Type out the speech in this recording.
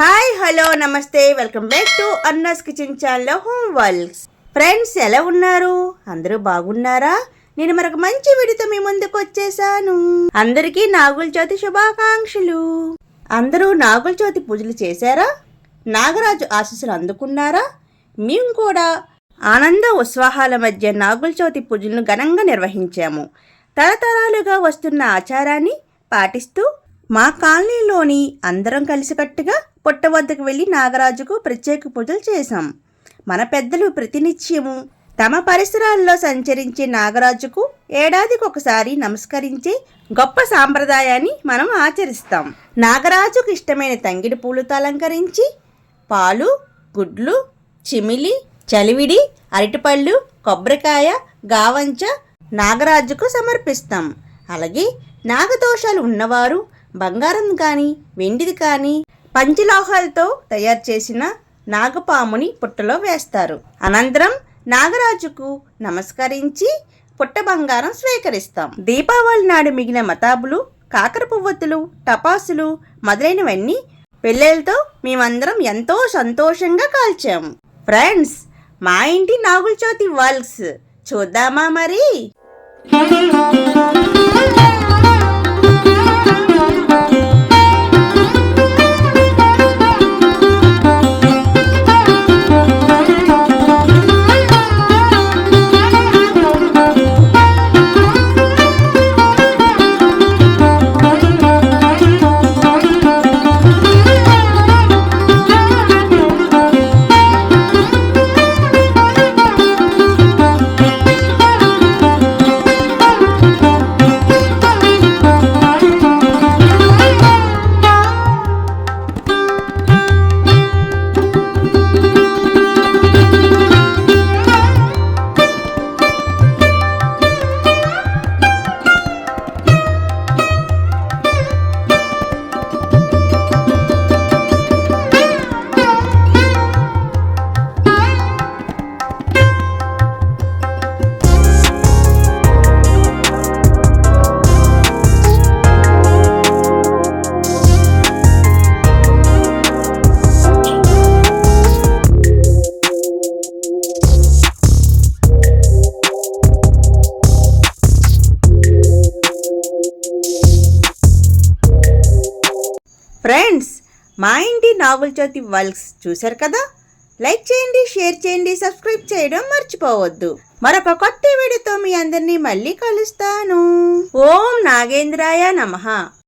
Hi hello నమస్తే welcome back to Anna's kitchen channel home works friends ఎలా ఉన్నారు? అందరూ బాగున్నారా? నేను మరొక మంచి విడితో మీ ముందుకు వచ్చేసాను. అందరికీ నాగుల చవితి శుభాకాంక్షలు. అందరూ నాగుల చవితి పూజలు చేశారా? నాగరాజు ఆశీస్సులు అందుకున్నారా? మేము కూడా ఆనంద ఉత్సాహాల మధ్య నాగుల చవితి పూజలను ఘనంగా నిర్వహించాము. తరతరాలుగా వస్తున్న ఆచారాన్ని పాటిస్తూ మా కాలనీలోని అందరం కలిసికట్టుగా పుట్ట వద్దకు వెళ్ళి నాగరాజుకు ప్రత్యేక పూజలు చేశాం. మన పెద్దలు ప్రతినిత్యము తమ పరిసరాల్లో సంచరించే నాగరాజుకు ఏడాదికి ఒకసారి నమస్కరించే గొప్ప సాంప్రదాయాన్ని మనం ఆచరిస్తాం. నాగరాజుకు ఇష్టమైన తంగిడి పూలతో అలంకరించి పాలు గుడ్లు చిమిలి చలివిడి అరటిపళ్ళు కొబ్బరికాయ గావంచ నాగరాజుకు సమర్పిస్తాం. అలాగే నాగదోషాలు ఉన్నవారు బంగారం కానీ వెండిది కానీ పంచలోహాలతో తయారు చేసిన నాగపాముని పుట్టలో వేస్తారు. అనంతరం నాగరాజుకు నమస్కరించి పుట్ట బంగారం స్వీకరిస్తాం. దీపావళి నాడు మిగిలిన మతాబులు కాకర పువ్వొత్తులు టపాసులు మొదలైనవన్నీ పిల్లలతో మేమందరం ఎంతో సంతోషంగా కాల్చాము ఫ్రెండ్స్ మా ఇంటి నాగుల చవితి వాల్స్ చూద్దామా మరి? ఫ్రెండ్స్ మా ఇంటి నాగుల చవితి వల్క్స్ చూశారు కదా? లైక్ చేయండి షేర్ చేయండి సబ్స్క్రైబ్ చేయడం మర్చిపోవద్దు. మరొక కొత్త వీడియోతో మీ అందరినీ మళ్ళీ కలుస్తాను. ఓం నాగేంద్రాయ నమః.